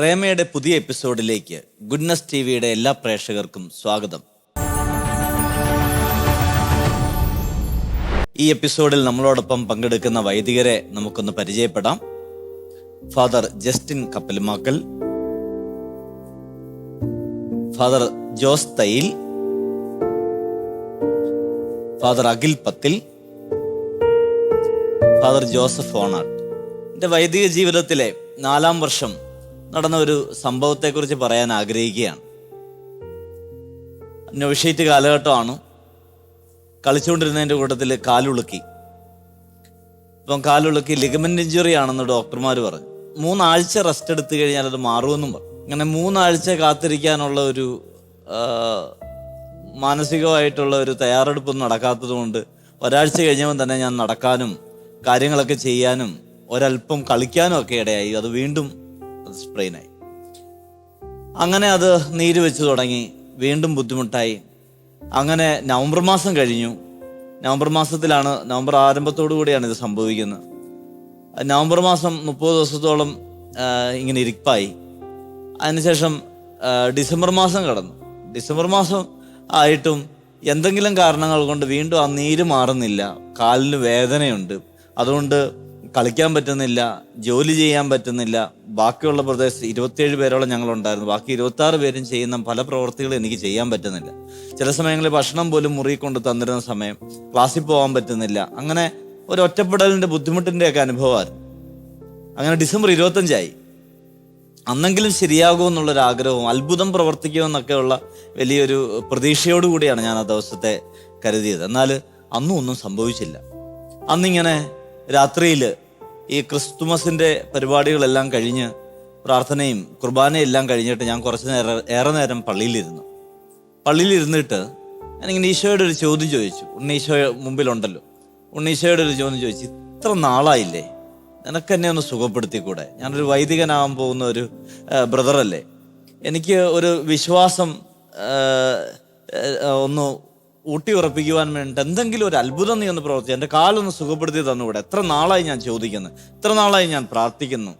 പ്രേമയുടെ പുതിയ എപ്പിസോഡിലേക്ക് goodness T വിയുടെ എല്ലാ പ്രേക്ഷകർക്കും സ്വാഗതം. ഈ എപ്പിസോഡിൽ നമ്മളോടൊപ്പം പങ്കെടുക്കുന്ന വൈദികരെ നമുക്കൊന്ന് പരിചയപ്പെടാം. Father Justin Kappalmakkal father Jose Thayil father Akhil Pathil father Joseph Onatt. എന്റെ വൈദിക ജീവിതത്തിലെ നാലാം വർഷം നടന്ന ഒരു സംഭവത്തെക്കുറിച്ച് പറയാൻ ആഗ്രഹിക്കുകയാണ്. നൊവിഷേറ്റ് കാലഘട്ടമാണ്. കളിച്ചുകൊണ്ടിരുന്നതിന്റെ കൂട്ടത്തിൽ കാലുളുക്കി. ഇപ്പം കാലുളുക്കി ലിഗമെന്റ് ഇഞ്ചുറി ആണെന്ന് ഡോക്ടർമാർ പറഞ്ഞു. മൂന്നാഴ്ച റെസ്റ്റ് എടുത്തു കഴിഞ്ഞാൽ അത് മാറുമെന്നും പറഞ്ഞു. അങ്ങനെ മൂന്നാഴ്ച കാത്തിരിക്കാനുള്ള ഒരു മാനസികമായിട്ടുള്ള ഒരു തയ്യാറെടുപ്പൊന്നും നടക്കാത്തത് കൊണ്ട് ഒരാഴ്ച കഴിഞ്ഞപ്പോൾ തന്നെ ഞാൻ നടക്കാനും കാര്യങ്ങളൊക്കെ ചെയ്യാനും ഒരല്പം കളിക്കാനും ഒക്കെ ഇടയായി. അത് വീണ്ടും സ്പ്രെയിനായി. അങ്ങനെ അത് നീര് വെച്ച് തുടങ്ങി വീണ്ടും ബുദ്ധിമുട്ടായി. അങ്ങനെ നവംബർ മാസം കഴിഞ്ഞു. നവംബർ മാസത്തിലാണ് നവംബർ ആരംഭത്തോടു കൂടിയാണ് ഇത് സംഭവിക്കുന്നത്. നവംബർ മാസം മുപ്പത് ദിവസത്തോളം ഇങ്ങനെ ഇരിപ്പായി. അതിനുശേഷം ഡിസംബർ മാസം കടന്നു. ഡിസംബർ മാസം ആയിട്ടും എന്തെങ്കിലും കാരണങ്ങൾ കൊണ്ട് വീണ്ടും ആ നീര് മാറുന്നില്ല. കാലിന് വേദനയുണ്ട്. അതുകൊണ്ട് കളിക്കാൻ പറ്റുന്നില്ല ജോലി ചെയ്യാൻ പറ്റുന്നില്ല. ബാക്കിയുള്ള പ്രദേശത്ത് ഇരുപത്തിയേഴ് പേരോളം ഞങ്ങളുണ്ടായിരുന്നു. ബാക്കി ഇരുപത്തി ആറ് പേരും ചെയ്യുന്ന പല പ്രവൃത്തികളും എനിക്ക് ചെയ്യാൻ പറ്റുന്നില്ല. ചില സമയങ്ങളിൽ ഭക്ഷണം പോലും മുറി കൊണ്ട് തന്നിരുന്ന സമയം ക്ലാസ്സിൽ പോകാൻ പറ്റുന്നില്ല. അങ്ങനെ ഒരു ഒറ്റപ്പെടലിന്റെ ബുദ്ധിമുട്ടിന്റെയൊക്കെ അനുഭവമായിരുന്നു. അങ്ങനെ ഡിസംബർ ഇരുപത്തഞ്ചായി. അന്നെങ്കിലും ശരിയാകുമെന്നുള്ളൊരു ആഗ്രഹവും അത്ഭുതം പ്രവർത്തിക്കുമെന്നൊക്കെയുള്ള വലിയൊരു പ്രതീക്ഷയോടുകൂടിയാണ് ഞാൻ ആ ദിവസത്തെ കരുതിയത്. എന്നാൽ അന്നും ഒന്നും സംഭവിച്ചില്ല. അന്നിങ്ങനെ രാത്രിയിൽ ഈ ക്രിസ്തുമസിന്റെ പരിപാടികളെല്ലാം കഴിഞ്ഞ് പ്രാർത്ഥനയും കുർബാനയും എല്ലാം കഴിഞ്ഞിട്ട് ഞാൻ കുറച്ച് നേരം ഏറെ നേരം പള്ളിയിലിരുന്നു. പള്ളിയിലിരുന്നിട്ട് ഞാനിങ്ങനെ ഈശോയുടെ ഒരു ചോദ്യം ചോദിച്ചു. ഉണ്ണീശോ മുമ്പിലുണ്ടല്ലോ. ഉണ്ണീശോയുടെ ഒരു ചോദ്യം ചോദിച്ചു. ഇത്ര നാളായില്ലേ? നിനക്ക് എന്നെ ഒന്ന് സുഖപ്പെടുത്തിക്കൂടെ? ഞാനൊരു വൈദികനാകാൻ പോകുന്ന ഒരു ബ്രദറല്ലേ? എനിക്ക് ഒരു വിശ്വാസം ഒന്ന് ഊട്ടി ഉറപ്പിക്കുവാൻ വേണ്ടി എന്തെങ്കിലും ഒരു അത്ഭുതം നീ ഒന്ന് പ്രവർത്തിച്ചു എന്റെ കാലൊന്ന് സുഖപ്പെടുത്തി തന്നുകൂടെ എത്ര നാളായി ഞാൻ ചോദിക്കുന്നു. എത്ര നാളായി ഞാൻ പ്രാർത്ഥിക്കുന്നു.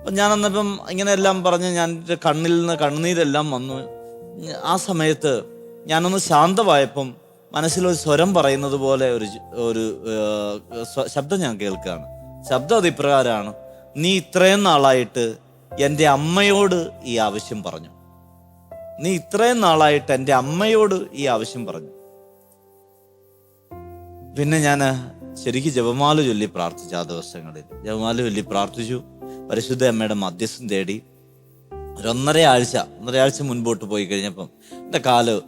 അപ്പം ഞാൻ അന്നപ്പം ഇങ്ങനെയെല്ലാം പറഞ്ഞ് ഞാൻ കണ്ണിൽ നിന്ന് കണ്ണുനീരെല്ലാം വന്നു. ആ സമയത്ത് ഞാനൊന്ന് ശാന്തമായപ്പം മനസ്സിലൊരു സ്വരം പറയുന്നത് പോലെ ഒരു ഒരു ശബ്ദം ഞാൻ കേൾക്കുകയാണ്. ശബ്ദം അത് ഇപ്രകാരമാണ്. നീ ഇത്രയും നാളായിട്ട് എന്റെ അമ്മയോട് ഈ ആവശ്യം പറഞ്ഞു. നീ ഇത്രയും നാളായിട്ട് എന്റെ അമ്മയോട് ഈ ആവശ്യം പറഞ്ഞു. പിന്നെ ഞാൻ ശരിക്കും ജപമാല ചൊല്ലി പ്രാർത്ഥിച്ചു ആ ദിവസങ്ങളിൽ. ജപമാല ചൊല്ലി പ്രാർത്ഥിച്ചു. പരിശുദ്ധ അമ്മയുടെ മധ്യസ്ഥം തേടി ഒരു ഒന്നര ആഴ്ച ഒന്നര ആഴ്ച മുൻപോട്ട് പോയി കഴിഞ്ഞപ്പം എന്റെ കാൽ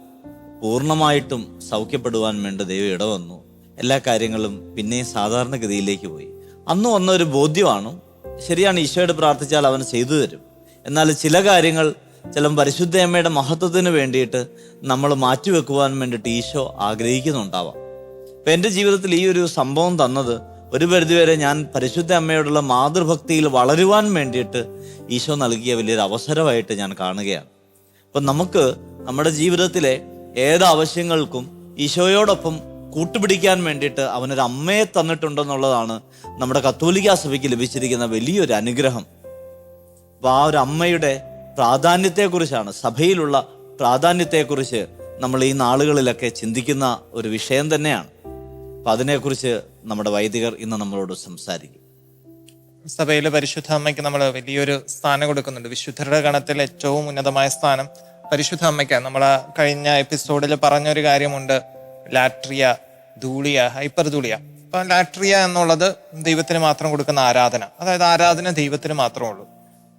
പൂർണമായിട്ടും സൗഖ്യപ്പെടുവാൻ വേണ്ടി ദൈവം ഇടവന്നു എല്ലാ കാര്യങ്ങളും പിന്നെയും സാധാരണഗതിയിലേക്ക് പോയി. അന്ന് വന്ന ഒരു ബോധ്യമാണ്. ശരിയാണ് ഈശോയോട് പ്രാർത്ഥിച്ചാൽ അവൻ ചെയ്തു തരും. എന്നാൽ ചില കാര്യങ്ങൾ ചില പരിശുദ്ധയമ്മയുടെ മഹത്വത്തിന് വേണ്ടിയിട്ട് നമ്മൾ മാറ്റിവെക്കുവാൻ വേണ്ടിയിട്ട് ഈശോ ആഗ്രഹിക്കുന്നുണ്ടാവാം. അപ്പൊ എന്റെ ജീവിതത്തിൽ ഈ ഒരു സംഭവം തന്നത് ഒരു പരിധിവരെ ഞാൻ പരിശുദ്ധ അമ്മയോടുള്ള മാതൃഭക്തിയിൽ വളരുവാൻ വേണ്ടിയിട്ട് ഈശോ നൽകിയ വലിയൊരു അവസരമായിട്ട് ഞാൻ കാണുകയാണ്. അപ്പൊ നമുക്ക് നമ്മുടെ ജീവിതത്തിലെ ഏത് ആവശ്യങ്ങൾക്കും ഈശോയോടൊപ്പം കൂട്ടുപിടിക്കാൻ വേണ്ടിയിട്ട് അവനൊരു അമ്മയെ തന്നിട്ടുണ്ടെന്നുള്ളതാണ് നമ്മുടെ കത്തോലിക്ക സഭയ്ക്ക് ലഭിച്ചിരിക്കുന്ന വലിയൊരു അനുഗ്രഹം. അപ്പൊ ആ ഒരു അമ്മയുടെ പ്രാധാന്യത്തെക്കുറിച്ചാണ് സഭയിലുള്ള പ്രാധാന്യത്തെക്കുറിച്ച് നമ്മൾ ഈ നാളുകളിലൊക്കെ ചിന്തിക്കുന്ന ഒരു വിഷയം തന്നെയാണ്. അപ്പം അതിനെക്കുറിച്ച് നമ്മുടെ വൈദികർ ഇന്ന് നമ്മളോട് സംസാരിക്കും. സഭയിലെ പരിശുദ്ധ അമ്മയ്ക്ക് നമ്മൾ വലിയൊരു സ്ഥാനം കൊടുക്കുന്നുണ്ട്. വിശുദ്ധരുടെ ഗണത്തിൽ ഏറ്റവും ഉന്നതമായ സ്ഥാനം പരിശുദ്ധ അമ്മയ്ക്കാണ് നമ്മൾ കഴിഞ്ഞ എപ്പിസോഡിൽ പറഞ്ഞൊരു കാര്യമുണ്ട്. Latria dulia hyperdulia. അപ്പം ലാട്രിയ എന്നുള്ളത് ദൈവത്തിന് മാത്രം കൊടുക്കുന്ന ആരാധന. അതായത് ആരാധന ദൈവത്തിന് മാത്രമേ ഉള്ളൂ.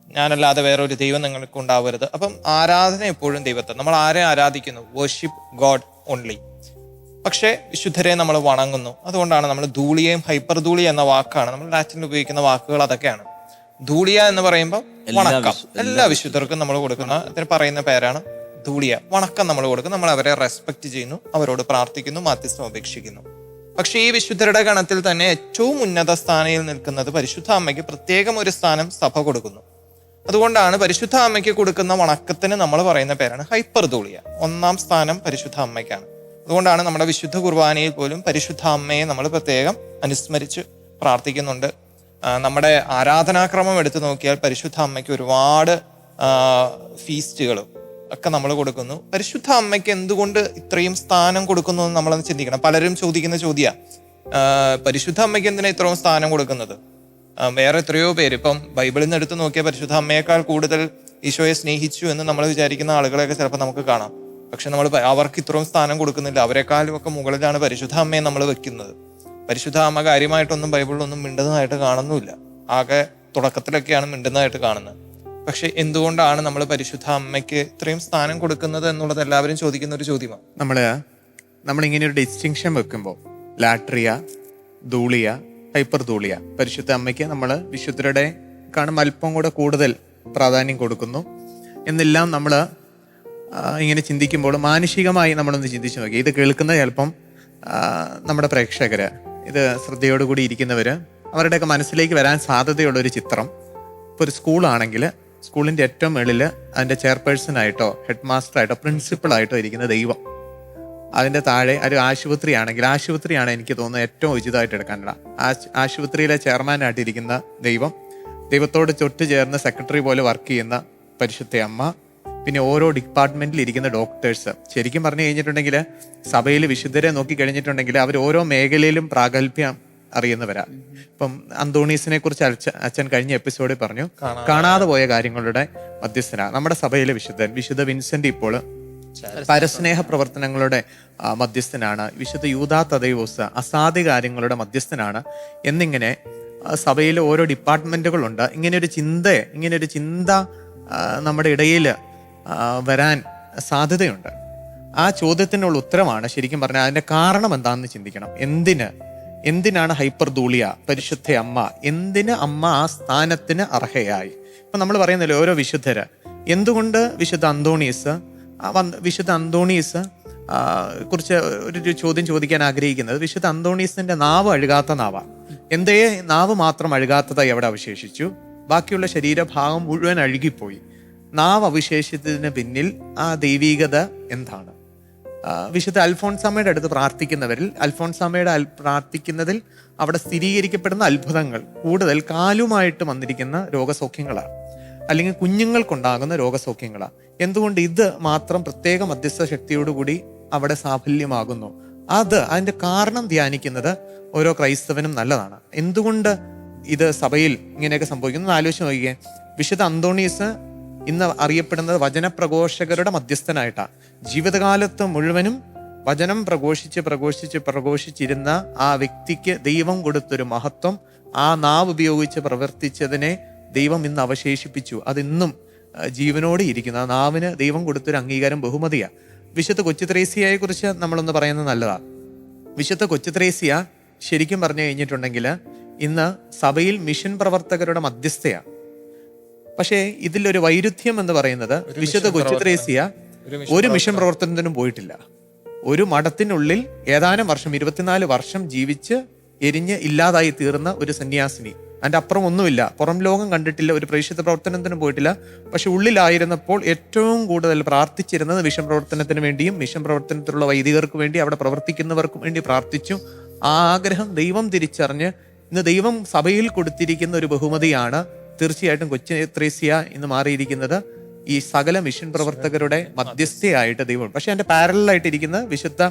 ഞാനല്ലാതെ വേറൊരു ദൈവം നിങ്ങൾക്ക് ഉണ്ടാവരുത്. അപ്പം ആരാധന എപ്പോഴും ദൈവത്തെ നമ്മൾ ആരെ ആരാധിക്കുന്നു? വർഷിപ്പ് ഗോഡ് ഓൺലി പക്ഷേ വിശുദ്ധരെ നമ്മൾ വണങ്ങുന്നു. അതുകൊണ്ടാണ് നമ്മൾ ധൂളിയയും ഹൈപ്പർ ധൂളി എന്ന വാക്കാണ് നമ്മൾ ലാറ്റിൻ ഉപയോഗിക്കുന്ന വാക്കുകൾ അതൊക്കെയാണ്. ധൂളിയ എന്ന് പറയുമ്പോൾ വണക്കം. എല്ലാ വിശുദ്ധർക്കും നമ്മൾ കൊടുക്കുന്ന അതിന് പറയുന്ന പേരാണ് ധൂളിയ. വണക്കം നമ്മൾ കൊടുക്കും നമ്മൾ അവരെ റെസ്പെക്ട് ചെയ്യുന്നു. അവരോട് പ്രാർത്ഥിക്കുന്നു. മാധ്യസ്ഥം അപേക്ഷിക്കുന്നു പക്ഷേ ഈ വിശുദ്ധരുടെ ഗണത്തിൽ തന്നെ ഏറ്റവും ഉന്നത സ്ഥാനയിൽ നിൽക്കുന്നത് പരിശുദ്ധ അമ്മയ്ക്ക് പ്രത്യേകം ഒരു സ്ഥാനം സഭ കൊടുക്കുന്നു. അതുകൊണ്ടാണ് പരിശുദ്ധ അമ്മയ്ക്ക് കൊടുക്കുന്ന വണക്കത്തിന് നമ്മൾ പറയുന്ന പേരാണ് ഹൈപ്പർ ധൂളിയ ഒന്നാം സ്ഥാനം പരിശുദ്ധ അമ്മയ്ക്കാണ്. അതുകൊണ്ടാണ് നമ്മുടെ വിശുദ്ധ കുർബാനയിൽ പോലും പരിശുദ്ധ അമ്മയെ നമ്മൾ പ്രത്യേകം അനുസ്മരിച്ച് പ്രാർത്ഥിക്കുന്നുണ്ട്. നമ്മുടെ ആരാധനാക്രമം എടുത്തു നോക്കിയാൽ പരിശുദ്ധ അമ്മയ്ക്ക് ഒരുപാട് ഫീസ്റ്റുകളും ഒക്കെ നമ്മൾ കൊടുക്കുന്നു. പരിശുദ്ധ അമ്മയ്ക്ക് എന്തുകൊണ്ട് ഇത്രയും സ്ഥാനം കൊടുക്കുന്നു എന്ന് നമ്മളൊന്ന് ചിന്തിക്കണം. പലരും ചോദിക്കുന്ന ചോദ്യ പരിശുദ്ധ അമ്മയ്ക്ക് എന്തിനാണ് ഇത്രയും സ്ഥാനം കൊടുക്കുന്നത്? വേറെ എത്രയോ പേര്. ഇപ്പം ബൈബിളിൽ നിന്ന് എടുത്ത് നോക്കിയാൽ പരിശുദ്ധ അമ്മയേക്കാൾ കൂടുതൽ ഈശോയെ സ്നേഹിച്ചു എന്ന് നമ്മൾ വിചാരിക്കുന്ന ആളുകളെയൊക്കെ ചിലപ്പോൾ നമുക്ക് കാണാം. പക്ഷെ നമ്മൾ അവർക്ക് ഇത്രയും സ്ഥാനം കൊടുക്കുന്നില്ല. അവരെക്കാളും ഒക്കെ മുകളിലാണ് പരിശുദ്ധ അമ്മയെ നമ്മൾ വെക്കുന്നത്. പരിശുദ്ധ അമ്മ കാര്യമായിട്ടൊന്നും ബൈബിളിലൊന്നും മിണ്ടുന്നതായിട്ട് കാണുന്നില്ല ആകെ തുടക്കത്തിലൊക്കെയാണ് മിണ്ടുന്നതായിട്ട് കാണുന്നത്. പക്ഷെ എന്തുകൊണ്ടാണ് നമ്മൾ പരിശുദ്ധ അമ്മയ്ക്ക് ഇത്രയും സ്ഥാനം കൊടുക്കുന്നത് എന്നുള്ളത് എല്ലാവരും ചോദിക്കുന്ന ഒരു ചോദ്യമാണ്. നമ്മൾ നമ്മളിങ്ങനെ ഒരു ഡിസ്റ്റിങ്ഷൻ വെക്കുമ്പോൾ ലാട്രിയ ധൂളിയ ഹൈപ്പർ ധൂളിയ പരിശുദ്ധ അമ്മയ്ക്ക് നമ്മൾ വിശുദ്ധരുടെ കാണും അല്പം കൂടെ കൂടുതൽ പ്രാധാന്യം കൊടുക്കുന്നു. എന്നെല്ലാം നമ്മൾ ഇങ്ങനെ ചിന്തിക്കുമ്പോൾ മാനുഷികമായി നമ്മളൊന്ന് ചിന്തിച്ചു നോക്കി. ഇത് കേൾക്കുന്ന ചിലപ്പം നമ്മുടെ പ്രേക്ഷകർ ഇത് ശ്രദ്ധയോടുകൂടി ഇരിക്കുന്നവർ അവരുടെയൊക്കെ മനസ്സിലേക്ക് വരാൻ സാധ്യതയുള്ള ഒരു ചിത്രം. ഇപ്പോൾ ഒരു സ്കൂളാണെങ്കിൽ സ്കൂളിന്റെ ഏറ്റവും മുകളിൽ അതിന്റെ ചെയർപേഴ്സണായിട്ടോ ഹെഡ് മാസ്റ്ററായിട്ടോ പ്രിൻസിപ്പളായിട്ടോ ഇരിക്കുന്ന ദൈവം. അതിന്റെ താഴെ ഒരു ആശുപത്രിയാണെങ്കിൽ ആശുപത്രിയാണ് എനിക്ക് തോന്നുന്നത് ഏറ്റവും ഉചിതമായിട്ട് എടുക്കാനുള്ള. ആശ് ആശുപത്രിയിലെ ചെയർമാനായിട്ടിരിക്കുന്ന ദൈവം ദൈവത്തോട് ചൊട്ട് ചേർന്ന് സെക്രട്ടറി പോലെ വർക്ക് ചെയ്യുന്ന പരിശുദ്ധ അമ്മ പിന്നെ ഓരോ ഡിപ്പാർട്ട്മെന്റിൽ ഇരിക്കുന്ന ഡോക്ടേഴ്സ്. ശരിക്കും പറഞ്ഞു കഴിഞ്ഞിട്ടുണ്ടെങ്കിൽ സഭയിൽ വിശുദ്ധരെ നോക്കി കഴിഞ്ഞിട്ടുണ്ടെങ്കിൽ അവർ ഓരോ മേഖലയിലും പ്രാഗൽഭ്യം അറിയുന്നവരാ. ഇപ്പം അന്തോണീസിനെ കുറിച്ച് അച്ഛൻ അച്ഛൻ കഴിഞ്ഞ എപ്പിസോഡിൽ പറഞ്ഞു കാണാതെ പോയ കാര്യങ്ങളുടെ മധ്യസ്ഥനാണ് നമ്മുടെ സഭയിലെ വിശുദ്ധൻ വിശുദ്ധ വിൻസെന്റ് ഇപ്പോൾ പരസ്നേഹ പ്രവർത്തനങ്ങളുടെ മധ്യസ്ഥനാണ്. വിശുദ്ധ യൂതാ തദൈവോസ് അസാധ്യ കാര്യങ്ങളുടെ മധ്യസ്ഥനാണ്. എന്നിങ്ങനെ സഭയിൽ ഓരോ ഡിപ്പാർട്ട്മെന്റുകളുണ്ട്. ഇങ്ങനെയൊരു ചിന്ത ഇങ്ങനെയൊരു ചിന്ത നമ്മുടെ ഇടയിൽ വരാൻ സാധ്യതയുണ്ട്. ആ ചോദ്യത്തിനുള്ള ഉത്തരമാണ് ശരിക്കും പറഞ്ഞാൽ അതിന്റെ കാരണം എന്താണെന്ന് ചിന്തിക്കണം. എന്തിന്? എന്തിനാണ് ഹൈപ്പർ ദൂളിയ പരിശുദ്ധ അമ്മ എന്തിന് അമ്മ ആ സ്ഥാനത്തിന് അർഹയായി? ഇപ്പം നമ്മൾ പറയുന്നില്ലേ ഓരോ വിശുദ്ധര്. എന്തുകൊണ്ട് വിശുദ്ധ അന്തോണീസ് വിശുദ്ധ അന്തോണീസ് കുറിച്ച് ഒരു ചോദ്യം ചോദിക്കാൻ ആഗ്രഹിക്കുന്നത്. വിശുദ്ധ അന്തോണീസിന്റെ നാവ് അഴുകാത്ത നാവ. എന്തേ നാവ് മാത്രം അഴുകാത്തതായി എവിടെ അവശേഷിച്ചു? ബാക്കിയുള്ള ശരീരഭാഗം മുഴുവൻ അഴുകിപ്പോയി. നാവ് അവശേഷിച്ചതിന് പിന്നിൽ ആ ദൈവീകത എന്താണ്? വിശുദ്ധ അൽഫോൺസാമയുടെ അടുത്ത് പ്രാർത്ഥിക്കുന്നവരിൽ അൽഫോൺസാമയുടെ അൽ പ്രാർത്ഥിക്കുന്നതിൽ അവിടെ സ്ഥിരീകരിക്കപ്പെടുന്ന അത്ഭുതങ്ങൾ കൂടുതൽ കാലുമായിട്ട് വന്നിരിക്കുന്ന രോഗസൗഖ്യങ്ങളാണ്. അല്ലെങ്കിൽ കുഞ്ഞുങ്ങൾക്കുണ്ടാകുന്ന രോഗസൗഖ്യങ്ങളാണ് എന്തുകൊണ്ട് ഇത് മാത്രം പ്രത്യേക മധ്യസ്ഥ ശക്തിയോടുകൂടി അവിടെ സാഫല്യമാകുന്നു? അത് അതിന്റെ കാരണം ധ്യാനിക്കുന്നത് ഓരോ ക്രൈസ്തവനും നല്ലതാണ്. എന്തുകൊണ്ട് ഇത് സഭയിൽ ഇങ്ങനെയൊക്കെ സംഭവിക്കുന്നു? ആലോചിച്ച് നോക്കിയേ വിശുദ്ധ അന്തോണീസ് ഇന്ന് അറിയപ്പെടുന്നത് വചനപ്രഘോഷകരുടെ മധ്യസ്ഥനായിട്ടാണ് ജീവിതകാലത്ത് മുഴുവനും വചനം പ്രഘോഷിച്ച് പ്രഘോഷിച്ച് പ്രഘോഷിച്ചിരുന്ന ആ വ്യക്തിക്ക് ദൈവം കൊടുത്തൊരു മഹത്വം ആ നാവ് ഉപയോഗിച്ച് പ്രവർത്തിച്ചതിനെ ദൈവം ഇന്ന് അവശേഷിപ്പിച്ചു. അതിന്നും ജീവനോടെ ഇരിക്കുന്നു. ആ നാവിന് ദൈവം കൊടുത്തൊരു അംഗീകാരം ബഹുമതിയാ. വിശുദ്ധ കൊച്ചുത്രേസ്യയെ കുറിച്ച് നമ്മളൊന്ന് പറയുന്നത് നല്ലതാ. വിശുദ്ധ കൊച്ചുത്രേസ്യ ശരിക്കും പറഞ്ഞു കഴിഞ്ഞിട്ടുണ്ടെങ്കിൽ ഇന്ന് സഭയിൽ മിഷൻ പ്രവർത്തകരുടെ മധ്യസ്ഥയാണ് പക്ഷേ ഇതിലൊരു വൈരുദ്ധ്യം എന്ന് പറയുന്നത് വിശുദ്ധ കൊച്ചുത്രേസ്യ ഒരു മിഷൻ പ്രവർത്തനത്തിനും പോയിട്ടില്ല. ഒരു മഠത്തിനുള്ളിൽ ഏതാനും വർഷം ഇരുപത്തിനാല് വർഷം ജീവിച്ച് എരിഞ്ഞ് ഇല്ലാതായി തീർന്ന ഒരു സന്യാസിനി. അതിന്റെ അപ്പുറം ഒന്നുമില്ല. പുറം ലോകം കണ്ടിട്ടില്ല ഒരു പ്രതിഷേധ പ്രവർത്തനത്തിനും പോയിട്ടില്ല. പക്ഷെ ഉള്ളിലായിരുന്നപ്പോൾ ഏറ്റവും കൂടുതൽ പ്രാർത്ഥിച്ചിരുന്നത് മിഷൻ പ്രവർത്തനത്തിന് വേണ്ടിയും മിഷൻ പ്രവർത്തനത്തിലുള്ള വൈദികർക്ക് വേണ്ടി അവിടെ പ്രവർത്തിക്കുന്നവർക്കും വേണ്ടി പ്രാർത്ഥിച്ചു. ആ ആഗ്രഹം ദൈവം തിരിച്ചറിഞ്ഞ് ഇന്ന് ദൈവം സഭയിൽ കൊടുത്തിരിക്കുന്ന ഒരു ബഹുമതിയാണ് തീർച്ചയായിട്ടും കൊച്ചി ത്രേസ്യ ഇന്ന് മാറിയിരിക്കുന്നത്. ഈ സകല മിഷൻ പ്രവർത്തകരുടെ മധ്യസ്ഥയായിട്ട് ദൈവം. പക്ഷെ അതിന്റെ പാരലായിട്ടിരിക്കുന്ന വിശുദ്ധ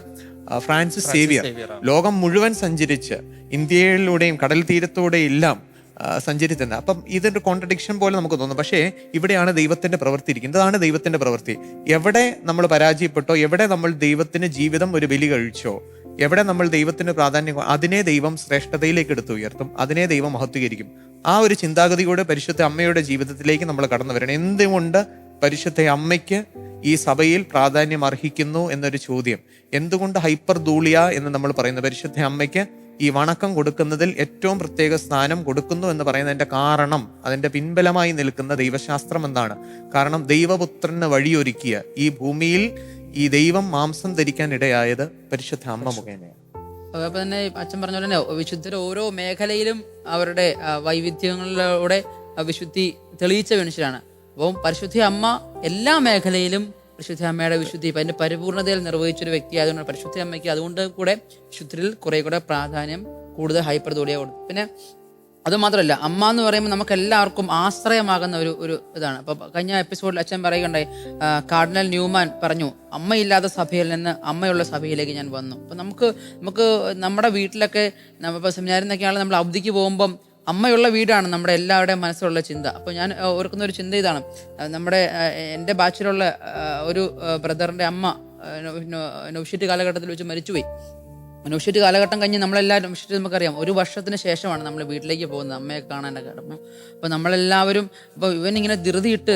ഫ്രാൻസിസ് സേവിയർ. ലോകം മുഴുവൻ സഞ്ചരിച്ച് ഇന്ത്യയിലൂടെയും കടൽ തീരത്തോടെയും സഞ്ചരിച്ചെന്ന് അപ്പം ഇതൊരു കോൺട്രഡിക്ഷൻ പോലെ നമുക്ക് തോന്നും. പക്ഷേ ഇവിടെയാണ് ദൈവത്തിന്റെ പ്രവൃത്തി ഇരിക്കുന്നത്. അതാണ് ദൈവത്തിന്റെ പ്രവൃത്തി. എവിടെ നമ്മൾ പരാജയപ്പെട്ടോ എവിടെ നമ്മൾ ദൈവത്തിന് ജീവിതം ഒരു ബലി കഴിച്ചോ എവിടെ നമ്മൾ ദൈവത്തിന് പ്രാധാന്യം അതിനെ ദൈവം ശ്രേഷ്ഠതയിലേക്ക് എടുത്തു ഉയർത്തും അതിനെ ദൈവം മഹത്വീകരിക്കും. ആ ഒരു ചിന്താഗതിയോടെ പരിശുദ്ധ അമ്മയുടെ ജീവിതത്തിലേക്ക് നമ്മൾ കടന്നു വരണം. എന്തുകൊണ്ട് പരിശുദ്ധ അമ്മയ്ക്ക് ഈ സഭയിൽ പ്രാധാന്യം അർഹിക്കുന്നു എന്നൊരു ചോദ്യം? എന്തുകൊണ്ട് ഹൈപ്പർ ദൂളിയ എന്ന് നമ്മൾ പറയുന്ന പരിശുദ്ധ അമ്മയ്ക്ക് ഈ വണക്കം കൊടുക്കുന്നതിൽ ഏറ്റവും പ്രത്യേക സ്ഥാനം കൊടുക്കുന്നു എന്ന് പറയുന്നതിന്റെ കാരണം അതിന്റെ പിൻബലമായി നിൽക്കുന്ന ദൈവശാസ്ത്രം എന്താണ്? കാരണം ദൈവപുത്രന് വഴിയൊരുക്കിയ ഈ ഭൂമിയിൽ ഈ ദൈവം മാംസം ധരിക്കാൻ ഇടയായത് പരിശുദ്ധ അമ്മ മുഖേനയാണ്. അതേപോലെ തന്നെ അച്ഛൻ പറഞ്ഞ പോലെ തന്നെ വിശുദ്ധർ ഓരോ മേഖലയിലും അവരുടെ വൈവിധ്യങ്ങളിലൂടെ വിശുദ്ധി തെളിയിച്ച മനുഷ്യരാണ്. അപ്പം പരിശുദ്ധി അമ്മ എല്ലാ മേഖലയിലും പരിശുദ്ധ അമ്മയുടെ വിശുദ്ധി അതിന്റെ പരിപൂർണതയിൽ നിർവഹിച്ചൊരു വ്യക്തി ആയതുകൊണ്ട് പരിശുദ്ധ അമ്മയ്ക്ക് അതുകൊണ്ട് കൂടെ വിശുദ്ധിയിൽ കുറേ കൂടെ പ്രാധാന്യം കൂടുതൽ ഹൈപ്പർ തോടിയ കൊടുത്തു പിന്നെ അതുമാത്രമല്ല അമ്മ എന്ന് പറയുമ്പോൾ നമുക്ക് എല്ലാവർക്കും ആശ്രയമാകുന്ന ഒരു ഒരു ഇതാണ്. അപ്പൊ കഴിഞ്ഞ എപ്പിസോഡിൽ അച്ഛൻ പറയുകയുണ്ടായി കാർഡിനൽ ന്യൂമാൻ പറഞ്ഞു അമ്മയില്ലാത്ത സഭയിൽ നിന്ന് അമ്മയുള്ള സഭയിലേക്ക് ഞാൻ വന്നു. അപ്പൊ നമുക്ക് നമുക്ക് നമ്മുടെ വീട്ടിലൊക്കെ നമ്മളിപ്പോൾ സെമിനാരിൽ നിന്നൊക്കെയാണ് നമ്മൾ അവധിക്ക് പോകുമ്പം അമ്മയുള്ള വീടാണ് നമ്മുടെ എല്ലാവരുടെയും മനസ്സിലുള്ള ചിന്ത. അപ്പോൾ ഞാൻ ഓർക്കുന്ന ഒരു ചിന്ത ഇതാണ്. നമ്മുടെ എന്റെ ബാച്ചിലുള്ള ഒരു ബ്രദറിന്റെ അമ്മ നൗഷീറ്റ് കാലഘട്ടത്തിൽ വെച്ച് മരിച്ചുപോയി. നൗഷീറ്റ് കാലഘട്ടം കഴിഞ്ഞ് നമ്മളെല്ലാവരും നൗഷീറ്റ് നമുക്കറിയാം ഒരു വർഷത്തിന് ശേഷമാണ് നമ്മൾ വീട്ടിലേക്ക് പോകുന്നത് അമ്മയെ കാണാനൊക്കെ അപ്പം അപ്പോൾ നമ്മളെല്ലാവരും ഇപ്പോൾ ഇങ്ങനെ ധൃതിയിട്ട്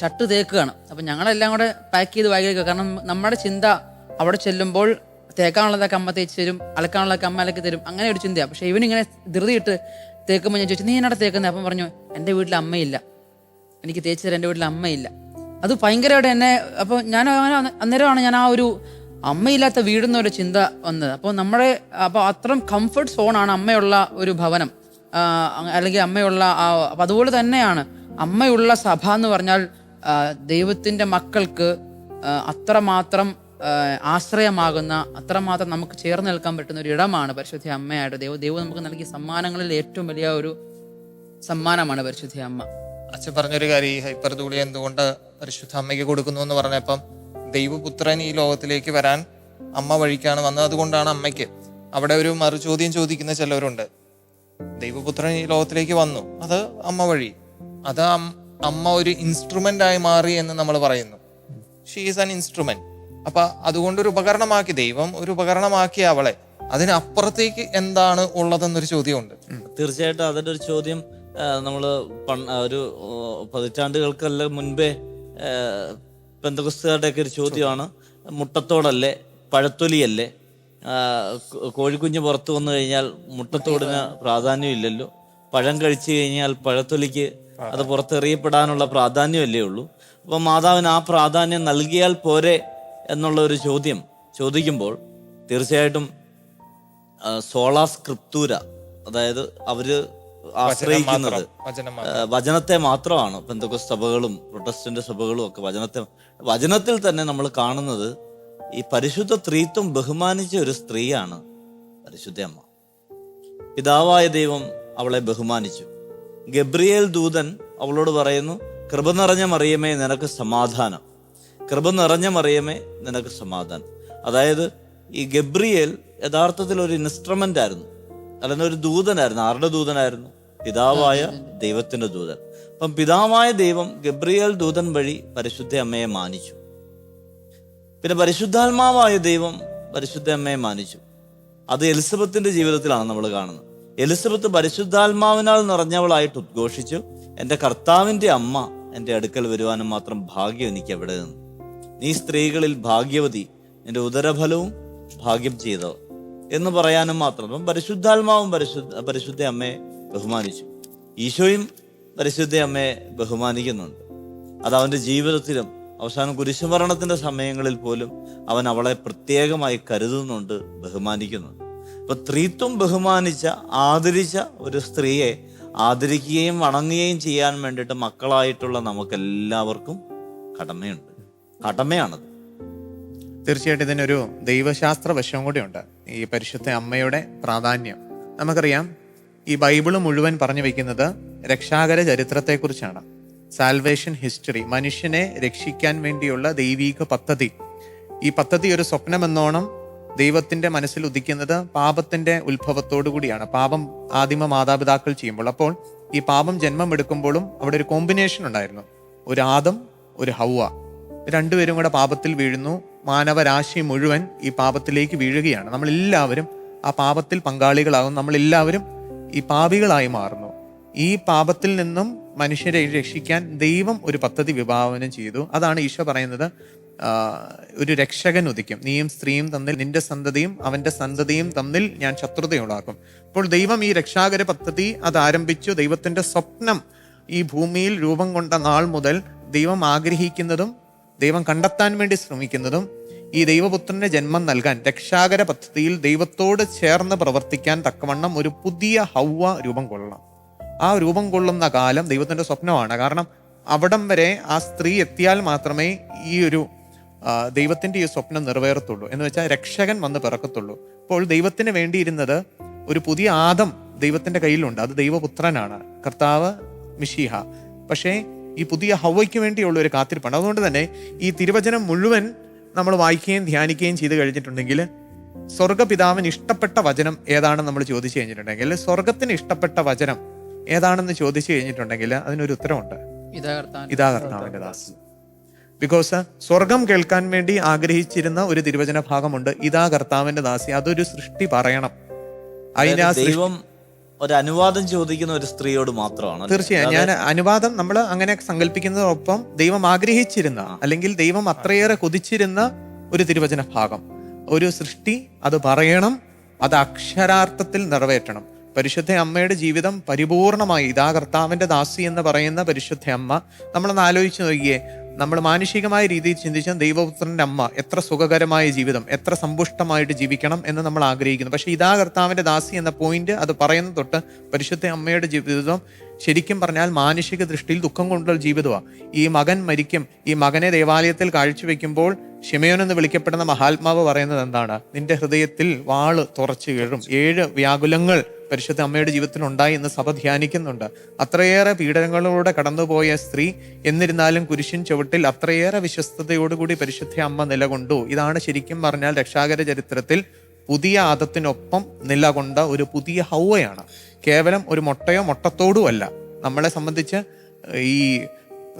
ഷർട്ട് തേക്കുകയാണ്. അപ്പം ഞങ്ങളെല്ലാം കൂടെ പാക്ക് ചെയ്ത് വായിക്കുക കാരണം നമ്മുടെ ചിന്ത അവിടെ ചെല്ലുമ്പോൾ തേക്കാനുള്ളതൊക്കെ അമ്മ തേച്ച് തരും അലക്കാനുള്ളതൊക്കെ അമ്മ അലക്കി തരും. അങ്ങനെ ഒരു ചിന്തയാണ്. പക്ഷേ ഇവനിങ്ങനെ ധൃതിയിട്ട് തേക്കുമ്പോൾ ഞാൻ ചോദിച്ചു നീ എന്നാ തേക്കുന്നത് അപ്പം പറഞ്ഞു എന്റെ വീട്ടിൽ അമ്മയില്ല. എനിക്ക് തേച്ച് തരാൻ എന്റെ വീട്ടിൽ അമ്മയില്ല. അത് ഭയങ്കരമായിട്ട് എന്നെ അപ്പോൾ ഞാൻ അങ്ങനെ അന്നേരമാണ് ഞാൻ ആ ഒരു അമ്മയില്ലാത്ത വീടെന്നൊരു ചിന്ത വന്നത്. അപ്പോൾ നമ്മുടെ അപ്പോൾ അത്രയും കംഫർട്ട് സോണാണ് അമ്മയുള്ള ഒരു ഭവനം. അല്ലെങ്കിൽ അമ്മയുള്ള ആ അപ്പം അതുപോലെ തന്നെയാണ് അമ്മയുള്ള സഭ എന്ന് പറഞ്ഞാൽ ദൈവത്തിന്റെ മക്കൾക്ക് അത്രമാത്രം ആശ്രയമാകുന്ന അത്രമാത്രം നമുക്ക് ചേർന്ന് നിൽക്കാൻ പറ്റുന്ന ഒരു ഇടമാണ് പരിശുദ്ധ അമ്മയായിട്ട് ദൈവം. ദൈവം നമുക്ക് നൽകിയ സമ്മാനങ്ങളിൽ ഏറ്റവും വലിയ ഒരു സമ്മാനമാണ് പരിശുദ്ധ അമ്മ. അച്ഛൻ പറഞ്ഞൊരു കാര്യം ഈ ഹൈപ്പർ ധൂളി എന്തുകൊണ്ട് പരിശുദ്ധ അമ്മയ്ക്ക് കൊടുക്കുന്നു എന്ന് പറഞ്ഞപ്പം ദൈവപുത്രൻ ഈ ലോകത്തിലേക്ക് വരാൻ അമ്മ വഴിക്കാണ് വന്നത്. അതുകൊണ്ടാണ് അമ്മയ്ക്ക് അവിടെ ഒരു മറുചോദ്യം ചോദിക്കുന്ന ചിലവരുണ്ട്. ദൈവപുത്രൻ ഈ ലോകത്തിലേക്ക് വന്നു. അത് അമ്മ വഴി. അത് അമ്മ ഒരു ഇൻസ്ട്രുമെന്റ് ആയി മാറി എന്ന് നമ്മൾ പറയുന്നു. ഷീ ഈസ് ആൻ ഇൻസ്ട്രുമെന്റ് അപ്പൊ അതുകൊണ്ട് ഒരു ഉപകരണമാക്കി ദൈവം ഒരു ഉപകരണമാക്കി അവളെ. അതിനപ്പുറത്തേക്ക് എന്താണ് ഉള്ളതെന്നൊരു ചോദ്യമുണ്ട്. തീർച്ചയായിട്ടും അതിന്റെ ഒരു ചോദ്യം നമ്മൾ ഒരു പതിറ്റാണ്ടുകൾക്കല്ല മുൻപേ പെന്തകുസ്തുകാരുടെയൊക്കെ ഒരു ചോദ്യമാണ്. മുട്ടത്തോടല്ലേ പഴത്തൊലിയല്ലേ? കോഴിക്കുഞ്ഞ് പുറത്തു വന്നു കഴിഞ്ഞാൽ മുട്ടത്തോടിന് പ്രാധാന്യമില്ലല്ലോ. പഴം കഴിച്ചു കഴിഞ്ഞാൽ പഴത്തൊലിക്ക് അത് പുറത്തെറിയപ്പെടാനുള്ള പ്രാധാന്യമല്ലേ ഉള്ളൂ? അപ്പം മാതാവിന് ആ പ്രാധാന്യം നൽകിയാൽ പോരെ എന്നുള്ള ഒരു ചോദ്യം ചോദിക്കുമ്പോൾ തീർച്ചയായിട്ടും സോളാ സ്ക്രിപ്തൂര അതായത് അവർ ആശ്രയിക്കുന്നത് വചനം വചനത്തെ മാത്രമാണ്. എന്തൊക്കെ സഭകളും പ്രൊട്ടസ്റ്റന്റ് സഭകളും ഒക്കെ വചനത്തെ വചനത്തിൽ തന്നെ നമ്മൾ കാണുന്നത് ഈ പരിശുദ്ധ ത്രീത്വം ബഹുമാനിച്ച ഒരു സ്ത്രീയാണ് പരിശുദ്ധ അമ്മ. പിതാവായ ദൈവം അവളെ ബഹുമാനിച്ചു. ഗബ്രിയേൽ ദൂതൻ അവളോട് പറയുന്നു കൃപ നിറഞ്ഞ മറിയമേ നിനക്ക് സമാധാനം. കൃപ നിറഞ്ഞ മറിയമേ നിനക്ക് സമാധാനം. അതായത് ഈ ഗബ്രിയേൽ യഥാർത്ഥത്തിൽ ഒരു ഇൻസ്ട്രുമെന്റ് ആയിരുന്നു. അല്ലെങ്കിൽ ഒരു ദൂതനായിരുന്നു. ആരുടെ ദൂതനായിരുന്നു? പിതാവായ ദൈവത്തിന്റെ ദൂതൻ. അപ്പം പിതാവായ ദൈവം ഗബ്രിയേൽ ദൂതൻ വഴി പരിശുദ്ധ അമ്മയെ മാനിച്ചു. പിന്നെ പരിശുദ്ധാത്മാവായ ദൈവം പരിശുദ്ധ അമ്മയെ മാനിച്ചു. അത് എലിസബത്തിന്റെ ജീവിതത്തിലാണ് നമ്മൾ കാണുന്നത്. എലിസബത്ത് പരിശുദ്ധാത്മാവിനാൽ നിറഞ്ഞവളായിട്ട് ഉദ്ഘോഷിച്ചു. എന്റെ കർത്താവിന്റെ അമ്മ എന്റെ അടുക്കൽ വരുവാനും മാത്രം ഭാഗ്യം എനിക്ക് എവിടെ നിന്ന്. നീ സ്ത്രീകളിൽ ഭാഗ്യവതി നിന്റെ ഉദരഫലവും ഭാഗ്യം ചെയ്തോ എന്ന് പറയാനും മാത്രം. പരിശുദ്ധാത്മാവും പരിശുദ്ധ പരിശുദ്ധ അമ്മയെ ബഹുമാനിച്ചു. ഈശോയും പരിശുദ്ധ അമ്മയെ ബഹുമാനിക്കുന്നുണ്ട്. അത് അവന്റെ ജീവിതത്തിലും അവസാനം കുരിശുമരണത്തിന്റെ സമയങ്ങളിൽ പോലും അവൻ അവളെ പ്രത്യേകമായി കരുതുന്നുണ്ട് ബഹുമാനിക്കുന്നുണ്ട്. അപ്പൊ സ്ത്രീത്വം ബഹുമാനിച്ച ആദരിച്ച ഒരു സ്ത്രീയെ ആദരിക്കുകയും വണങ്ങുകയും ചെയ്യാൻ വേണ്ടിയിട്ട് മക്കളായിട്ടുള്ള നമുക്കെല്ലാവർക്കും കടമയുണ്ട്. കടമയാണത്. തീർച്ചയായിട്ടും ഇതിനൊരു ദൈവശാസ്ത്ര വശം കൂടിയുണ്ട്. ഈ പരിശുദ്ധ അമ്മയുടെ പ്രാധാന്യം. നമുക്കറിയാം ഈ ബൈബിൾ മുഴുവൻ പറഞ്ഞു വയ്ക്കുന്നത് രക്ഷാകര ചരിത്രത്തെക്കുറിച്ചാണ്. സാൽവേഷൻ ഹിസ്റ്ററി മനുഷ്യനെ രക്ഷിക്കാൻ വേണ്ടിയുള്ള ദൈവീക പദ്ധതി. ഈ പദ്ധതി ഒരു സ്വപ്നമെന്നോണം ദൈവത്തിന്റെ മനസ്സിൽ ഉദിക്കുന്നത് പാപത്തിന്റെ ഉത്ഭവത്തോടു കൂടിയാണ്. പാപം ആദിമ മാതാപിതാക്കൾ ചെയ്യുമ്പോൾ. അപ്പോൾ ഈ പാപം ജന്മം എടുക്കുമ്പോഴും അവിടെ ഒരു കോമ്പിനേഷൻ ഉണ്ടായിരുന്നു. ഒരു ആദം ഒരു ഹൗവ. രണ്ടുപേരും കൂടെ പാപത്തിൽ വീഴുന്നു. മാനവരാശി മുഴുവൻ ഈ പാപത്തിലേക്ക് വീഴുകയാണ്. നമ്മളെല്ലാവരും ആ പാപത്തിൽ പങ്കാളികളാകും നമ്മളെല്ലാവരും ഈ പാപികളായി മാറുന്നു. ഈ പാപത്തിൽ നിന്നും മനുഷ്യരെ രക്ഷിക്കാൻ ദൈവം ഒരു പദ്ധതി വിഭാവനം ചെയ്തു. അതാണ് ഈശോ പറയുന്നത് ഒരു രക്ഷകൻ ഉദിക്കും. നീയും സ്ത്രീയും തമ്മിൽ നിന്റെ സന്തതിയും അവന്റെ സന്തതിയും തമ്മിൽ ഞാൻ ശത്രുതയുണ്ടാക്കും. അപ്പോൾ ദൈവം ഈ രക്ഷാകര പദ്ധതി അത് ആരംഭിച്ചു ദൈവത്തിന്റെ സ്വപ്നം ഈ ഭൂമിയിൽ രൂപം കൊണ്ട നാൾ മുതൽ ദൈവം ആഗ്രഹിക്കുന്നതും ദൈവം കണ്ടെത്താൻ വേണ്ടി ശ്രമിക്കുന്നതും ഈ ദൈവപുത്രന്റെ ജന്മം നൽകാൻ രക്ഷാകര പദ്ധതിയിൽ ദൈവത്തോട് ചേർന്ന് പ്രവർത്തിക്കാൻ തക്കവണ്ണം ഒരു പുതിയ ഹൗവ രൂപം കൊള്ളണം. ആ രൂപം കൊള്ളുന്ന കാലം ദൈവത്തിന്റെ സ്വപ്നമാണ്. കാരണം അവിടം വരെ ആ സ്ത്രീ എത്തിയാൽ മാത്രമേ ഈ ഒരു ദൈവത്തിന്റെ ഈ സ്വപ്നം നിറവേറത്തുള്ളൂ. എന്ന് വെച്ചാൽ രക്ഷകൻ വന്ന് പിറക്കത്തുള്ളൂ. അപ്പോൾ ദൈവത്തിന് വേണ്ടിയിരുന്നത് ഒരു പുതിയ ആദം ദൈവത്തിന്റെ കയ്യിലുണ്ട്. അത് ദൈവപുത്രനാണ്. കർത്താവ് മിഷിഹ പക്ഷേ ഈ പുതിയ ഹവയ്ക്ക് വേണ്ടിയുള്ള ഒരു കാത്തിരിപ്പാണ്. അതുകൊണ്ട് തന്നെ ഈ തിരുവചനം മുഴുവൻ നമ്മൾ വായിക്കുകയും ധ്യാനിക്കുകയും ചെയ്ത് കഴിഞ്ഞിട്ടുണ്ടെങ്കിൽ സ്വർഗപിതാവിന് ഇഷ്ടപ്പെട്ട വചനം ഏതാണെന്ന് നമ്മൾ ചോദിച്ചു കഴിഞ്ഞിട്ടുണ്ടെങ്കിൽ സ്വർഗത്തിന് ഇഷ്ടപ്പെട്ട വചനം ഏതാണെന്ന് ചോദിച്ചു കഴിഞ്ഞിട്ടുണ്ടെങ്കിൽ അതിനൊരു ഉത്തരമുണ്ട്. ഇതാ കർത്താൻ ഇതാ ദാസ് ബിക്കോസ് സ്വർഗം കേൾക്കാൻ വേണ്ടി ആഗ്രഹിച്ചിരുന്ന ഒരു തിരുവചന ഭാഗമുണ്ട് ഇതാ കർത്താവിന്റെ ദാസി. അതൊരു സൃഷ്ടി പറയണം. അതിന് ആ ദൈവം ഒരു അനുവാദം ചോദിക്കുന്ന ഒരു സ്ത്രീയോട് മാത്രമാണ്? തീർച്ചയായും. ഞാൻ അനുവാദം നമ്മൾ അങ്ങനെ സങ്കല്പിക്കുന്നതോടൊപ്പം ദൈവം ആഗ്രഹിച്ചിരുന്ന അല്ലെങ്കിൽ ദൈവം അത്രയേറെ കൊതിച്ചിരുന്ന ഒരു തിരുവചന ഭാഗം. ഒരു സൃഷ്ടി അത് പറയണം അത് അക്ഷരാർത്ഥത്തിൽ നിറവേറ്റണം. പരിശുദ്ധ അമ്മയുടെ ജീവിതം പരിപൂർണമായി ഇതാ കർത്താവിന്റെ ദാസി എന്ന് പറയുന്ന പരിശുദ്ധ അമ്മ നമ്മളൊന്ന് ആലോചിച്ച് നോക്കിയേ നമ്മൾ മാനുഷികമായ രീതിയിൽ ചിന്തിച്ചാൽ ദൈവപുത്രന്റെ അമ്മ എത്ര സുഖകരമായ ജീവിതം എത്ര സമ്പുഷ്ടമായിട്ട് ജീവിക്കണം എന്ന് നമ്മൾ ആഗ്രഹിക്കുന്നു. പക്ഷേ ഇതാ കർത്താവിന്റെ ദാസി എന്ന പോയിന്റ് അത് പറയുന്ന തൊട്ട് പരിശുദ്ധ അമ്മയുടെ ജീവിതം ശരിക്കും പറഞ്ഞാൽ മാനുഷിക ദൃഷ്ടിയിൽ ദുഃഖം കൊണ്ടുള്ള ജീവിതമാണ് ഈ മകൻ മരിക്കും ഈ മകനെ ദേവാലയത്തിൽ കാഴ്ചവെക്കുമ്പോൾ ഷിമയോൻ എന്ന് വിളിക്കപ്പെടുന്ന മഹാത്മാവ് പറയുന്നത് എന്താണ്? നിന്റെ ഹൃദയത്തിൽ വാൾ തുറച്ചു കീഴും ഏഴ് വ്യാകുലങ്ങൾ പരിശുദ്ധ അമ്മയുടെ ജീവിതത്തിൽ ഉണ്ടായി എന്ന് സഭ ധ്യാനിക്കുന്നുണ്ട്. അത്രയേറെ പീഡനങ്ങളിലൂടെ കടന്നുപോയ സ്ത്രീ എന്നിരുന്നാലും കുരിശിൻ ചുവട്ടിൽ അത്രയേറെ വിശ്വസ്തയോടുകൂടി പരിശുദ്ധ അമ്മ നിലകൊണ്ടു. ഇതാണ് ശരിക്കും പറഞ്ഞാൽ രക്ഷാകര ചരിത്രത്തിൽ പുതിയ ആദത്തിനൊപ്പം നിലകൊണ്ട ഒരു പുതിയ ഹൗവയാണ്. കേവലം ഒരു മുട്ടയോ മുട്ടത്തോടും അല്ല നമ്മളെ സംബന്ധിച്ച് ഈ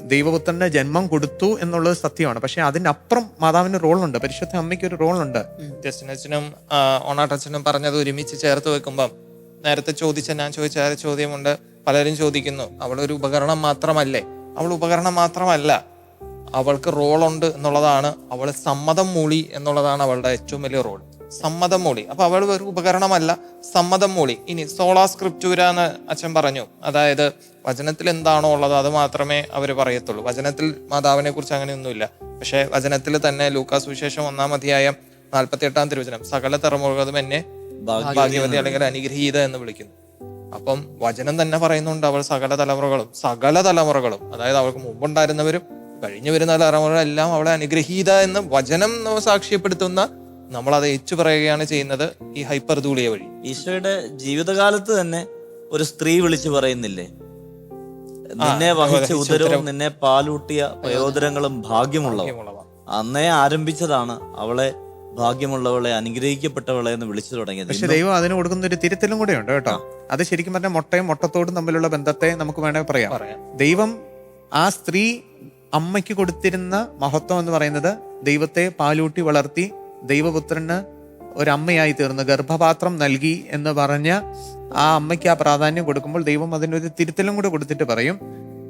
ദൈവപുത്രന്റെ ജന്മം കൊടുത്തു എന്നുള്ളത് സത്യമാണ്. പക്ഷെ അതിനപ്പുറം മാതാവിന് റോളുണ്ട്. പരിശുദ്ധ അമ്മയ്ക്ക് ഒരു റോളുണ്ട്. ജസ്റ്റിനച്ഛനും ഓണാട്ടച്ചനും പറഞ്ഞത് ഒരുമിച്ച് ചേർത്ത് വെക്കുമ്പം നേരത്തെ ചോദിച്ച ഞാൻ ചോദിച്ച ആ ചോദ്യമുണ്ട്? പലരും ചോദിക്കുന്നു. അവൾ ഒരു ഉപകരണം മാത്രമല്ലേ? അവൾ ഉപകരണം മാത്രമല്ല. അവൾക്ക് റോളുണ്ട് എന്നുള്ളതാണ് അവൾ സമ്മതം മൂളി എന്നുള്ളതാണ് അവളുടെ ഏറ്റവും വലിയ റോൾ. സമ്മതം മൂളി. അപ്പൊ അവൾ ഒരു ഉപകരണമല്ല സമ്മതം മൂളി. ഇനി സോളാ സ്ക്രിപ്റ്റൂര എന്ന് അച്ഛൻ പറഞ്ഞു. അതായത് വചനത്തിൽ എന്താണോ ഉള്ളത് അത് മാത്രമേ അവർ പറയത്തുള്ളൂ. വചനത്തിൽ മാതാവിനെ കുറിച്ച് അങ്ങനെയൊന്നുമില്ല. പക്ഷേ വചനത്തിൽ തന്നെ ലൂക്കാസ് സുവിശേഷം ഒന്നാം അധ്യായം നാൽപ്പത്തി എട്ടാം തിരുവചനം സകല തറമുകളും എന്നെ ഭാഗ്യവതി അല്ലെങ്കിൽ അനുഗ്രഹീത എന്ന് വിളിക്കുന്നു. അപ്പം വചനം തന്നെ പറയുന്നുണ്ട് അവൾ സകല തലമുറകളും സകല തലമുറകളും. അതായത് അവൾക്ക് മുമ്പുണ്ടായിരുന്നവരും കഴിഞ്ഞു വരുന്ന തലമുറകളെല്ലാം അവളെ അനുഗ്രഹീത എന്ന് വചനം സാക്ഷ്യപ്പെടുത്തുന്ന നമ്മൾ അത് ഏച്ചു പറയുകയാണ് ചെയ്യുന്നത് ഈ ഹൈപ്പർ ദൂളിയ വഴി. ഈശോയുടെ ജീവിതകാലത്ത് തന്നെ ഒരു സ്ത്രീ വിളിച്ചു പറയുന്നില്ലേ? നിന്നെ വഹിച്ച ഉദരവും നിന്നെ പാലൂട്ടിയ പ്രയോജനങ്ങളും ഭാഗ്യമുള്ളവ. അന്നേ ആരംഭിച്ചതാണ് അവളെ ഭാഗ്യമുള്ളവളെ അനുഗ്രഹിക്കപ്പെട്ടവളെ എന്ന് വിളിച്ചു തുടങ്ങിയത്. പക്ഷെ ദൈവം അതിന് കൊടുക്കുന്ന ഒരു തിരുത്തലും കൂടെ ഉണ്ട് കേട്ടോ. അത് ശരിക്കും പറഞ്ഞാൽ മുട്ടയും മുട്ടത്തോടും തമ്മിലുള്ള ബന്ധത്തെ നമുക്ക് വേണമെങ്കിൽ പറയാം. പറയാം. ദൈവം ആ സ്ത്രീ അമ്മയ്ക്ക് കൊടുത്തിരുന്ന മഹത്വം എന്ന് പറയുന്നത് ദൈവത്തെ പാലൂട്ടി വളർത്തി ദൈവപുത്രന് ഒരമ്മയായി തീർന്നു. ഗർഭപാത്രം നൽകി എന്ന് പറഞ്ഞ ആ അമ്മയ്ക്ക് ആ പ്രാധാന്യം കൊടുക്കുമ്പോൾ ദൈവം അതിനൊരു തിരുത്തലും കൂടെ കൊടുത്തിട്ട് പറയും.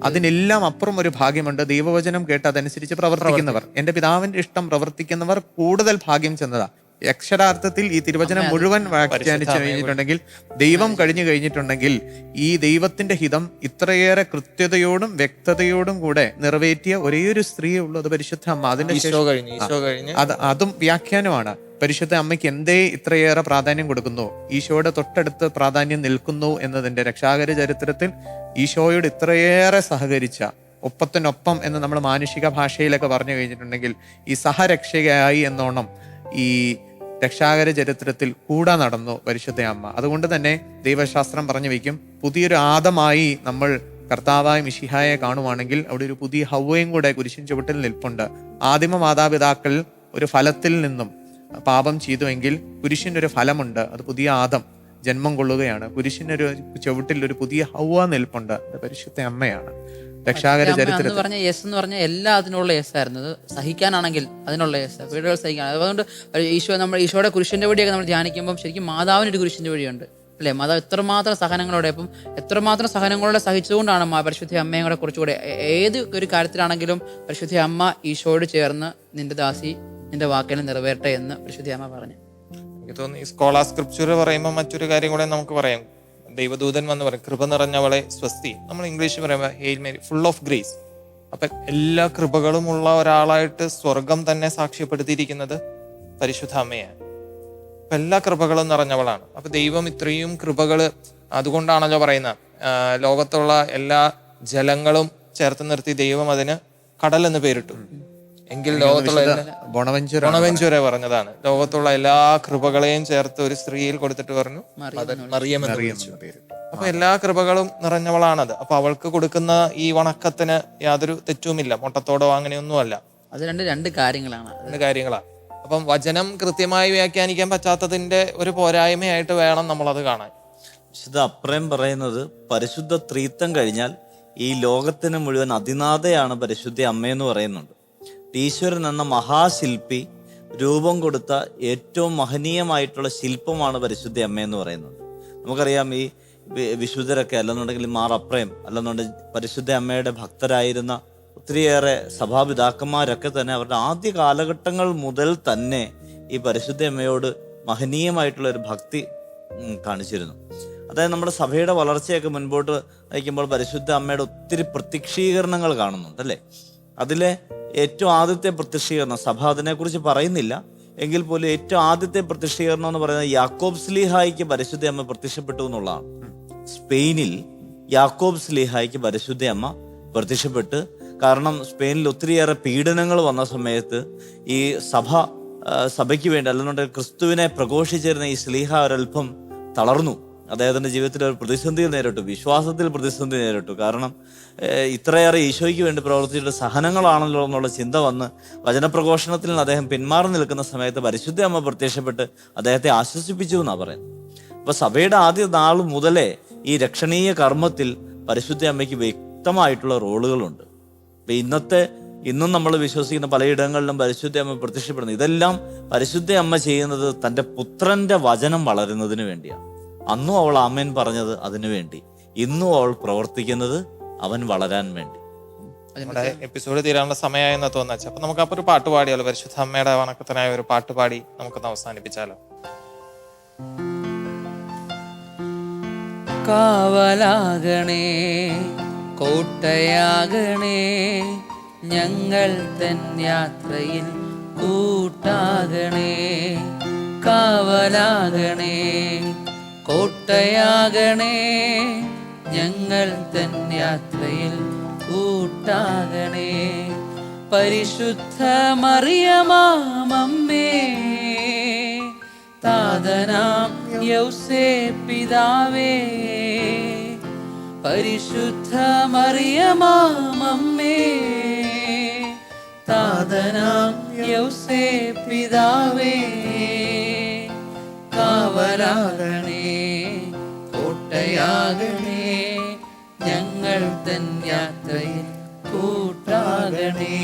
അതിനെല്ലാം അപ്പുറം ഒരു ഭാഗ്യമുണ്ട്. ദൈവവചനം കേട്ട് അതനുസരിച്ച് പ്രവർത്തിക്കുന്നവർ എന്റെ പിതാവിന്റെ ഇഷ്ടം പ്രവർത്തിക്കുന്നവർ കൂടുതൽ ഭാഗ്യം ചെന്നതാ. അക്ഷരാർത്ഥത്തിൽ ഈ തിരുവചനം മുഴുവൻ വ്യാഖ്യാനിച്ചു കഴിഞ്ഞിട്ടുണ്ടെങ്കിൽ ദൈവം കഴിഞ്ഞു കഴിഞ്ഞിട്ടുണ്ടെങ്കിൽ ഈ ദൈവത്തിന്റെ ഹിതം ഇത്രയേറെ കൃത്യതയോടും വ്യക്തതയോടും കൂടെ നിറവേറ്റിയ ഒരേയൊരു ഒരു സ്ത്രീയേ ഉള്ളൂ അത് പരിശുദ്ധ അമ്മ. അതിന്റെ അത് അതും വ്യാഖ്യാനമാണ്. പരിശുദ്ധ അമ്മയ്ക്ക് എന്തേ ഇത്രയേറെ പ്രാധാന്യം കൊടുക്കുന്നു? ഈശോയുടെ തൊട്ടടുത്ത് പ്രാധാന്യം നിൽക്കുന്നു എന്നതിന്റെ രക്ഷാകര ചരിത്രത്തിൽ ഈശോയോട് ഇത്രയേറെ സഹകരിച്ച ഒപ്പത്തിനൊപ്പം എന്ന് നമ്മൾ മാനുഷിക ഭാഷയിലൊക്കെ പറഞ്ഞു കഴിഞ്ഞിട്ടുണ്ടെങ്കിൽ ഈ സഹരക്ഷകയായി എന്നോണം ഈ രക്ഷാകര ചരിത്രത്തിൽ കൂടെ നടന്നു പരിശുദ്ധ അമ്മ. അതുകൊണ്ട് തന്നെ ദൈവശാസ്ത്രം പറഞ്ഞു വയ്ക്കും പുതിയൊരു ആദമായി നമ്മൾ കർത്താവായ മിഷിഹായെ കാണുവാണെങ്കിൽ അവിടെ ഒരു പുതിയ ഹൗവയും കൂടെ കുരിശിൻ ചുവട്ടിൽ നിൽപ്പുണ്ട്. ആദിമ മാതാപിതാക്കൾ ഒരു ഫലത്തിൽ നിന്നും പാപം ചെയ്തുവെങ്കിൽ കുരിശിന്റെ ഒരു ഫലമുണ്ട് അത് പുതിയ ആദം ജന്മം കൊള്ളുകയാണ്. കുരിശിനൊരു ചുവട്ടിൽ ഒരു പുതിയ ഹൗവ നിൽപ്പുണ്ട് അത് പരിശുദ്ധ അമ്മയാണ്. രക്ഷാകര ചരിത്രം പറഞ്ഞ യെസ് എന്ന് പറഞ്ഞാൽ എല്ലാ അതിനുള്ള യെസ് ആയിരുന്നു. അത് സഹിക്കാനാണെങ്കിൽ അതിനുള്ള യെസ് വീടുകൾ സഹിക്കാൻ. അതുകൊണ്ട് ഈശോ നമ്മൾ ഈശോയുടെ കുരിശിന്റെ വഴിയൊക്കെ നമ്മൾ ധ്യാനിക്കുമ്പോൾ ശരിക്കും മാതാവിന് ഒരു കുരിശിന്റെ വഴിയുണ്ട്. അല്ലേ? മാതാവ് എത്രമാത്രം സഹനങ്ങളോടെ അപ്പം എത്രമാത്രം സഹനങ്ങളോടെ സഹിച്ചുകൊണ്ടാണ് അമ്മ പരിശുദ്ധ അമ്മയും കൂടെ കുറച്ചുകൂടെ ഏത് ഒരു കാര്യത്തിലാണെങ്കിലും പരിശുദ്ധ അമ്മ ഈശോയോട് ചേർന്ന് നിന്റെ ദാസി നിന്റെ വാക്കിനെ നിറവേറട്ടെ എന്ന് പരിശുദ്ധ അമ്മ പറഞ്ഞു. എനിക്ക് തോന്നുന്നു ഈ സ്കോളാ സ്ക്രിപ്ചർ പറയുമ്പോൾ മറ്റൊരു കാര്യം കൂടെ നമുക്ക് പറയാം. ദൈവദൂതൻ വന്ന് പറയും കൃപ നിറഞ്ഞവളെ സ്വസ്തി. നമ്മൾ ഇംഗ്ലീഷിൽ പറയുമ്പോൾ hail Mary full of grace അപ്പൊ എല്ലാ കൃപകളും ഉള്ള ഒരാളായിട്ട് സ്വർഗം തന്നെ സാക്ഷ്യപ്പെടുത്തിയിരിക്കുന്നത് പരിശുദ്ധ അമ്മയാണ് അപ്പൊ എല്ലാ കൃപകളും നിറഞ്ഞവളാണ്. അപ്പൊ ദൈവം ഇത്രയും കൃപകൾ അതുകൊണ്ടാണല്ലോ പറയുന്നത്. ലോകത്തുള്ള എല്ലാ ജലങ്ങളും ചേർത്ത് നിർത്തി ദൈവം അതിന് കടൽ എന്ന് പേരിട്ടു. എങ്കിൽ ലോകത്തുള്ള എല്ലാ ബോണവഞ്ചർ പറഞ്ഞതാണ്. ലോകത്തുള്ള എല്ലാ കൃപകളെയും ചേർത്ത് ഒരു സ്ത്രീയിൽ കൊടുത്തിട്ട് പറഞ്ഞു മറിയം പേര്. അപ്പൊ എല്ലാ കൃപകളും നിറഞ്ഞവളാണത്. അപ്പൊ അവൾക്ക് കൊടുക്കുന്ന ഈ വണക്കത്തിന് യാതൊരു തെറ്റുമില്ല. മുട്ടത്തോടോ അങ്ങനെയൊന്നുമല്ല. അത് രണ്ട് രണ്ട് കാര്യങ്ങളാണ് രണ്ട് കാര്യങ്ങളാണ് അപ്പം വചനം കൃത്യമായി വ്യാഖ്യാനിക്കാൻ പറ്റാത്തതിന്റെ ഒരു പോരായ്മയായിട്ട് വേണം നമ്മൾ അത് കാണാൻ. വിശുദ്ധ അപ്രയം പറയുന്നത് പരിശുദ്ധ ത്രീത്തം കഴിഞ്ഞാൽ ഈ ലോകത്തിന് മുഴുവൻ അതിനാഥയാണ് പരിശുദ്ധ അമ്മയെന്ന് പറയുന്നുണ്ട്. ഈശ്വരൻ എന്ന മഹാശില്പി രൂപം കൊടുത്ത ഏറ്റവും മഹനീയമായിട്ടുള്ള ശില്പമാണ് പരിശുദ്ധ അമ്മയെന്ന് പറയുന്നത്. നമുക്കറിയാം ഈ വിശുദ്ധരൊക്കെ അല്ലെന്നുണ്ടെങ്കിൽ മാർ അപ്രയം അല്ലെന്നുണ്ടെങ്കിൽ പരിശുദ്ധ അമ്മയുടെ ഭക്തരായിരുന്ന ഒത്തിരിയേറെ സഭാപിതാക്കന്മാരൊക്കെ തന്നെ അവരുടെ ആദ്യ കാലഘട്ടങ്ങൾ മുതൽ തന്നെ ഈ പരിശുദ്ധ അമ്മയോട് മഹനീയമായിട്ടുള്ള ഒരു ഭക്തി കാണിച്ചിരുന്നു. അതായത് നമ്മുടെ സഭയുടെ വളർച്ചയൊക്കെ മുൻപോട്ട് നയിക്കുമ്പോൾ പരിശുദ്ധ അമ്മയുടെ ഒത്തിരി പ്രത്യക്ഷീകരണങ്ങൾ കാണുന്നുണ്ട് അല്ലേ? അതിലെ ഏറ്റവും ആദ്യത്തെ പ്രത്യക്ഷീകരണം. സഭ അതിനെക്കുറിച്ച് പറയുന്നില്ല. എങ്കിൽ പോലും ഏറ്റവും ആദ്യത്തെ പ്രത്യക്ഷീകരണം എന്ന് പറയുന്നത് യാക്കോബ് സ്ലീഹായിക്ക് പരിശുദ്ധ അമ്മ പ്രത്യക്ഷപ്പെട്ടു എന്നുള്ളതാണ്. സ്പെയിനിൽ യാക്കോബ് സ്ലീഹായിക്ക് പരിശുദ്ധ അമ്മ പ്രത്യക്ഷപ്പെട്ട് കാരണം സ്പെയിനിൽ ഒത്തിരിയേറെ പീഡനങ്ങൾ വന്ന സമയത്ത് ഈ സഭ സഭയ്ക്ക് വേണ്ടി അല്ലെന്നുണ്ടെങ്കിൽ ക്രിസ്തുവിനെ പ്രഘോഷിച്ചിരുന്ന ഈ സ്ലീഹ ഒരൽപ്പം തളർന്നു. അദ്ദേഹത്തിന്റെ ജീവിതത്തിൽ ഒരു പ്രതിസന്ധി നേരിട്ടു. വിശ്വാസത്തിൽ പ്രതിസന്ധി നേരിട്ടു. കാരണം ഇത്രയേറെ ഈശോയ്ക്ക് വേണ്ടി പ്രവർത്തിച്ചിട്ട് സഹനങ്ങളാണല്ലോ എന്നുള്ള ചിന്ത വന്ന് വചനപ്രഘോഷണത്തിൽ നിന്ന് അദ്ദേഹം പിന്മാറി നിൽക്കുന്ന സമയത്ത് പരിശുദ്ധ അമ്മ പ്രത്യക്ഷപ്പെട്ട് അദ്ദേഹത്തെ ആശ്വസിപ്പിച്ചു എന്നാണ് പറയുന്നത്. അപ്പോൾ സഭയുടെ ആദ്യ നാൾ മുതലേ ഈ രക്ഷണീയ കർമ്മത്തിൽ പരിശുദ്ധ അമ്മയ്ക്ക് വ്യക്തമായിട്ടുള്ള റോളുകളുണ്ട്. ഇപ്പം ഇന്നത്തെ ഇന്നും നമ്മൾ വിശ്വസിക്കുന്ന പലയിടങ്ങളിലും പരിശുദ്ധ അമ്മ പ്രത്യക്ഷപ്പെടുന്നു. ഇതെല്ലാം പരിശുദ്ധ അമ്മ ചെയ്യുന്നത് തന്റെ പുത്രന്റെ വചനം വളരുന്നതിന് വേണ്ടിയാണ്. അന്നും അവൾ അമ്മൻ പറഞ്ഞത് അതിനു വേണ്ടി. ഇന്നും അവൾ പ്രവർത്തിക്കുന്നത് അവൻ വളരാൻ വേണ്ടി. നമ്മുടെ എപ്പിസോഡ് തീരാനുള്ള സമയമായെന്ന് തോന്നുന്നു അപ്പൊ നമുക്ക് അപ്പൊ ഒരു പാട്ട് പാടിയാലോ? പരിശുദ്ധ അമ്മയുടെ വണക്കത്തിനായ ഒരു പാട്ട് പാടി നമുക്കൊന്ന് അവസാനിപ്പിച്ചാലോ? കാവലാകണേ കോട്ടയാകണേ ഞങ്ങൾ തൻ യാത്രയിൽ കൂട്ടാകണേ കാവലാകണേ കോട്ടയാകണേ. ഞങ്ങൾ തൻ യാത്രയിൽ കൂട്ടാകണേ. പരിശുദ്ധ മറിയമാമമ്മേ താതനാം യൗസേ പിതാവേ. പരിശുദ്ധ മറിയമാമമ്മേ താതനാം യൗസേ പിതാവേ. കാവലാകണേ. കോട്ടയാകണേ ഞങ്ങൾ തൻ യാത്രയിൽ കൂട്ടാകണേ.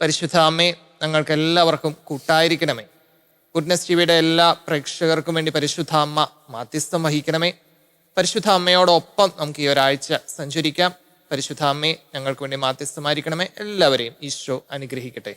പരിശുദ്ധ അമ്മേ ഞങ്ങൾക്ക് എല്ലാവർക്കും കൂട്ടായിരിക്കണമേ. ഗുഡ്നസ് ടിവിയുടെ എല്ലാ പ്രേക്ഷകർക്കും വേണ്ടി പരിശുദ്ധ അമ്മ മാധ്യസ്ഥം വഹിക്കണമേ. പരിശുദ്ധ അമ്മയോടൊപ്പം നമുക്ക് ഈ ഒരാഴ്ച സഞ്ചരിക്കാം. പരിശുദ്ധ അമ്മയെ ഞങ്ങൾക്ക് വേണ്ടി മാധ്യസ്ഥമായിരിക്കണമേ. എല്ലാവരെയും ഈശോ അനുഗ്രഹിക്കട്ടെ.